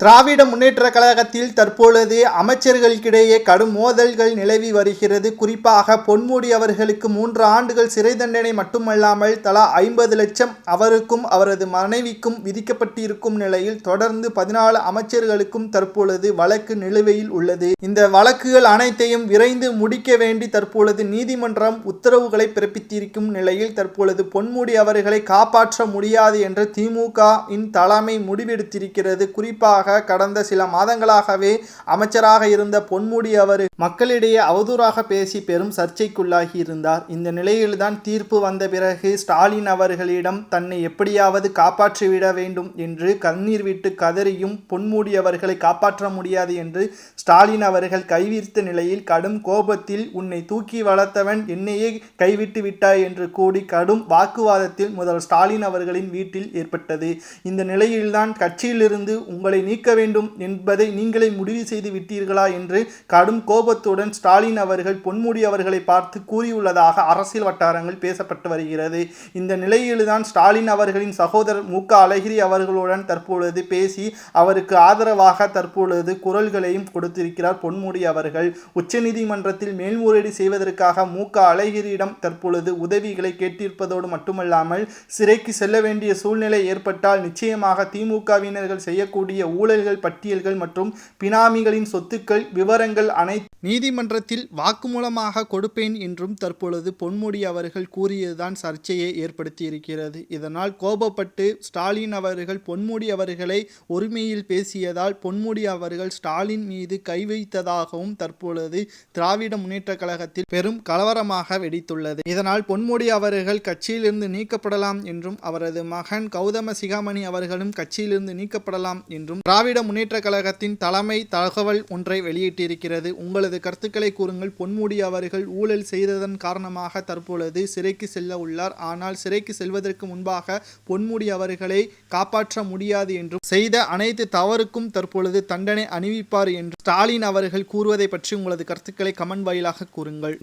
திராவிட முன்னேற்ற கழகத்தில் தற்பொழுது அமைச்சர்களுக்கிடையே கடும் மோதல்கள் நிலவி வருகிறது. குறிப்பாக பொன்முடி அவர்களுக்கு மூன்று ஆண்டுகள் சிறை தண்டனை மட்டுமல்லாமல் தலா ஐம்பது லட்சம் அவருக்கும் அவரது மனைவிக்கும் விதிக்கப்பட்டிருக்கும் நிலையில் தொடர்ந்து பதினாலு அமைச்சர்களுக்கும் தற்பொழுது வழக்கு நிலுவையில் உள்ளது. இந்த வழக்குகள் அனைத்தையும் விரைந்து முடிக்க வேண்டி தற்பொழுது நீதிமன்றம் உத்தரவுகளை பிறப்பித்திருக்கும் நிலையில் தற்பொழுது பொன்முடி அவர்களை காப்பாற்ற முடியாது என்று திமுக இன் தலைமை முடிவெடுத்திருக்கிறது. குறிப்பாக கடந்த சில மாதங்களாகவே அமைச்சராக இருந்த பொன்முடி அவர் மக்களிடையே அவதூறாக பேசி பெரும் சர்ச்சைக்குள்ளாகி இருந்தார். இந்த நிலையில்தான் தீர்ப்பு வந்த பிறகு ஸ்டாலின் அவர்களிடம் தன்னை எப்படியாவது காப்பாற்றிவிட வேண்டும் என்று கண்ணீர் விட்டு கதறியும் பொன்முடி அவர்களை காப்பாற்ற முடியாது என்று ஸ்டாலின் அவர்கள் கைவிரித்த நிலையில் கடும் கோபத்தில் உன்னை தூக்கி வளர்த்தவன் என்னையே கைவிட்டு விட்டாய் என்று கூடி கடும் வாக்குவாதத்தில் முதல் ஸ்டாலின் அவர்களின் வீட்டில் ஏற்பட்டது. இந்த நிலையில்தான் கட்சியிலிருந்து உங்களை நீக்க வேண்டும் என்பதை நீங்களே முடிவு செய்து விட்டீர்களா என்று கடும் கோபத்துடன் ஸ்டாலின் அவர்கள் பொன்முடி அவர்களை பார்த்து கூறியுள்ளதாக அரசியல் வட்டாரங்கள் பேசப்பட்டு வருகிறது. இந்த நிலையில்தான் ஸ்டாலின் அவர்களின் சகோதரர் மு. க. அழகிரி அவர்களுடன் தற்பொழுது பேசி அவருக்கு ஆதரவாக தற்பொழுது குரல்களையும் கொடுத்திருக்கிறார் பொன்முடி அவர்கள். உச்சநீதிமன்றத்தில் மேல்முறையீடு செய்வதற்காக மு. க. அழகிரியிடம் தற்பொழுது உதவிகளை கேட்டிருப்பதோடு மட்டுமல்லாமல் சிறைக்கு செல்ல வேண்டிய சூழ்நிலை ஏற்பட்டால் நிச்சயமாக திமுகவினர்கள் செய்யக்கூடிய ஊழல்கள் பட்டியல்கள் மற்றும் பினாமிகளின் சொத்துக்கள் விவரங்கள் அனைத்து நீதிமன்றத்தில் வாக்குமூலமாக கொடுப்பேன் என்றும் தற்பொழுது பொன்முடி அவர்கள் கூறியதுதான் சர்ச்சையை ஏற்படுத்தி இருக்கிறது இதனால் கோபப்பட்டு ஸ்டாலின் அவர்கள் பொன்முடி அவர்களை ஒருமையில் பேசியதால் பொன்முடி அவர்கள் ஸ்டாலின் மீது கை வைத்ததாகவும் தற்பொழுது திராவிட முன்னேற்ற கழகத்தில் பெரும் கலவரமாக வெடித்துள்ளது. இதனால் பொன்முடி அவர்கள் கட்சியிலிருந்து நீக்கப்படலாம் என்றும் அவரது மகன் கௌதம சிகாமணி அவர்களும் கட்சியிலிருந்து நீக்கப்படலாம் என்றும் திராவிட முன்னேற்ற கழகத்தின் தலைமை தகவல் ஒன்றை வெளியிட்டிருக்கிறது. உங்களது கருத்துக்களை கூறுங்கள். பொன்முடி அவர்கள் ஊழல் செய்ததன் காரணமாக தற்பொழுது சிறைக்கு செல்ல உள்ளார். ஆனால் சிறைக்கு செல்வதற்கு முன்பாக பொன்முடி அவர்களை காப்பாற்ற முடியாது என்றும் செய்த அனைத்து தவறுக்கும் தற்பொழுது தண்டனை அணிவிப்பார் என்று ஸ்டாலின் அவர்கள் கூறுவதை பற்றி உங்களது கருத்துக்களை கமெண்ட் வாயிலாக கூறுங்கள்.